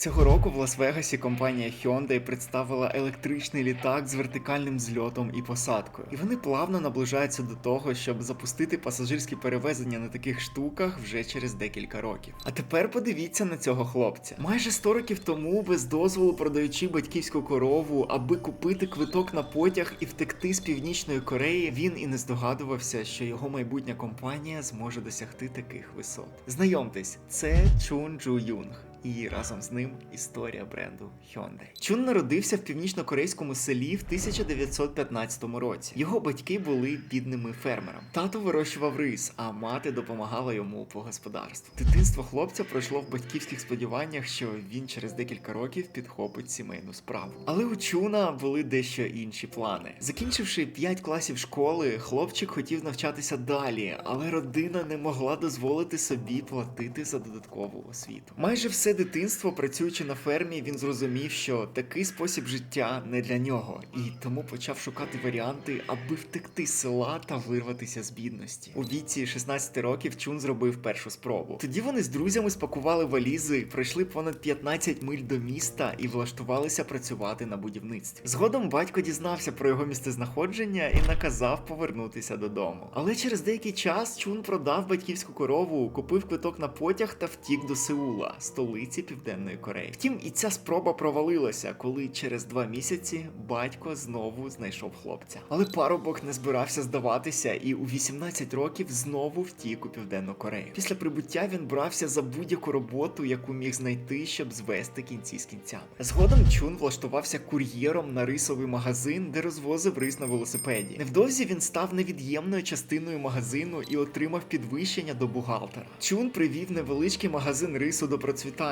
Цього року в Лас-Вегасі компанія Hyundai представила електричний літак з вертикальним зльотом і посадкою. І вони плавно наближаються до того, щоб запустити пасажирські перевезення на таких штуках вже через декілька років. А тепер подивіться на цього хлопця. Майже 100 років тому, без дозволу продаючи батьківську корову, аби купити квиток на потяг і втекти з північної Кореї, він і не здогадувався, що його майбутня компанія зможе досягти таких висот. Знайомтесь, це Чун Джу Юнг. І разом з ним історія бренду Hyundai. Чун народився в північно-корейському селі в 1915 році. Його батьки були бідними фермерами. Тато вирощував рис, а мати допомагала йому по господарству. Дитинство хлопця пройшло в батьківських сподіваннях, що він через декілька років підхопить сімейну справу. Але у Чуна були дещо інші плани. Закінчивши 5 класів школи, хлопчик хотів навчатися далі, але родина не могла дозволити собі платити за додаткову освіту. Майже все дитинство, працюючи на фермі, він зрозумів, що такий спосіб життя не для нього, і тому почав шукати варіанти, аби втекти з села та вирватися з бідності. У віці 16 років Чун зробив першу спробу. Тоді вони з друзями спакували валізи, пройшли понад 15 миль до міста і влаштувалися працювати на будівництві. Згодом батько дізнався про його місцезнаходження і наказав повернутися додому. Але через деякий час Чун продав батьківську корову, купив квиток на потяг та втік до Сеула, столиці Південної Кореї. Втім, і ця спроба провалилася, коли через два місяці батько знову знайшов хлопця. Але парубок не збирався здаватися і у 18 років знову втік у Південну Корею. Після прибуття він брався за будь-яку роботу, яку міг знайти, щоб звести кінці з кінцями. Згодом Чун влаштувався кур'єром на рисовий магазин, де розвозив рис на велосипеді. Невдовзі він став невід'ємною частиною магазину і отримав підвищення до бухгалтера. Чун привів невеличкий магазин рису до процвітання,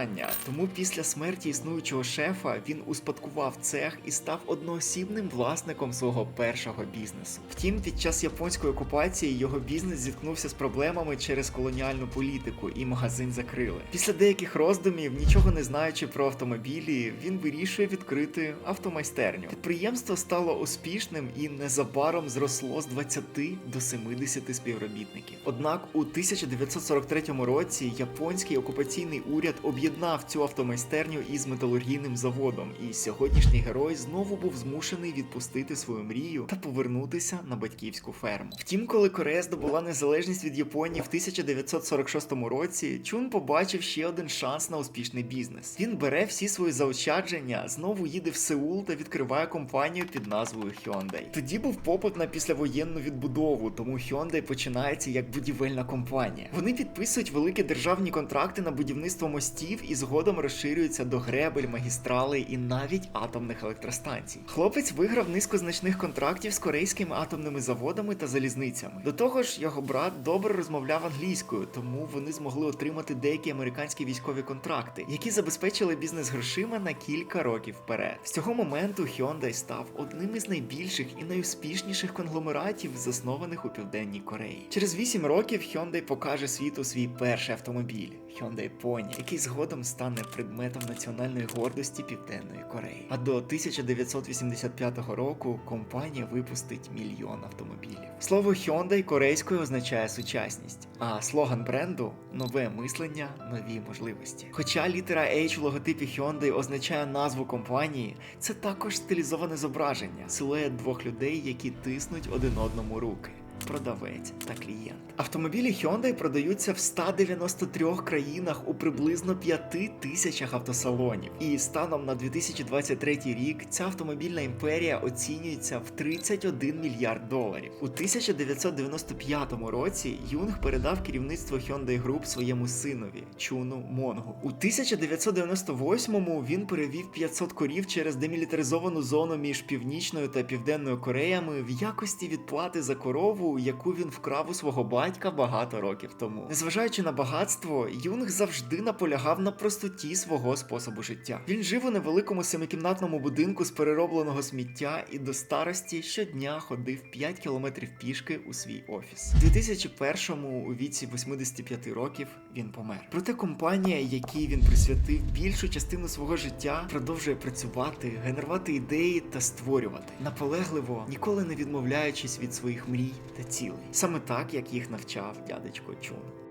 тому після смерті існуючого шефа він успадкував цех і став одноосібним власником свого першого бізнесу. Втім, під час японської окупації його бізнес зіткнувся з проблемами через колоніальну політику, і магазин закрили. Після деяких роздумів, нічого не знаючи про автомобілі, він вирішує відкрити автомайстерню. Підприємство стало успішним і незабаром зросло з 20 до 70 співробітників. Однак у 1943 році японський окупаційний уряд об'єднав цю автомайстерню із металургійним заводом, і сьогоднішній герой знову був змушений відпустити свою мрію та повернутися на батьківську ферму. Втім, коли Корея здобула незалежність від Японії в 1946 році, Чун побачив ще один шанс на успішний бізнес. Він бере всі свої заощадження, знову їде в Сеул та відкриває компанію під назвою Hyundai. Тоді був попит на післявоєнну відбудову, тому Hyundai починається як будівельна компанія. Вони підписують великі державні контракти на будівництво мостів і згодом розширюються до гребель, магістралей і навіть атомних електростанцій. Хлопець виграв низку значних контрактів з корейськими атомними заводами та залізницями. До того ж, його брат добре розмовляв англійською, тому вони змогли отримати деякі американські військові контракти, які забезпечили бізнес грошима на кілька років вперед. З цього моменту Hyundai став одним із найбільших і найуспішніших конгломератів, заснованих у південній Кореї. Через 8 років Hyundai покаже світу свій перший автомобіль Hyundai Pony, який згодом стане предметом національної гордості Південної Кореї. А до 1985 року компанія випустить мільйон автомобілів. Слово Hyundai корейською означає сучасність, а слоган бренду нове мислення, нові можливості. Хоча літера H в логотипі Hyundai означає назву компанії, це також стилізоване зображення, силует двох людей, які тиснуть один одному руки. Продавець та клієнт. Автомобілі Hyundai продаються в 193 країнах у приблизно 5 тисячах автосалонів. І станом на 2023 рік ця автомобільна імперія оцінюється в 31 мільярд доларів. У 1995 році Юнг передав керівництво Hyundai Group своєму синові Чуну Монгу. У 1998-му він перевів 500 корів через демілітаризовану зону між північною та південною Кореями в якості відплати за корову, яку він вкрав у свого батька багато років тому. Незважаючи на багатство, Юнг завжди наполягав на простоті свого способу життя. Він жив у невеликому семикімнатному будинку з переробленого сміття і до старості щодня ходив 5 кілометрів пішки у свій офіс. У 2001-му, у віці 85 років, він помер. Проте компанія, якій він присвятив більшу частину свого життя, продовжує працювати, генерувати ідеї та створювати наполегливо, ніколи не відмовляючись від своїх мрій та цілий, саме так як їх навчав дядечко Чун.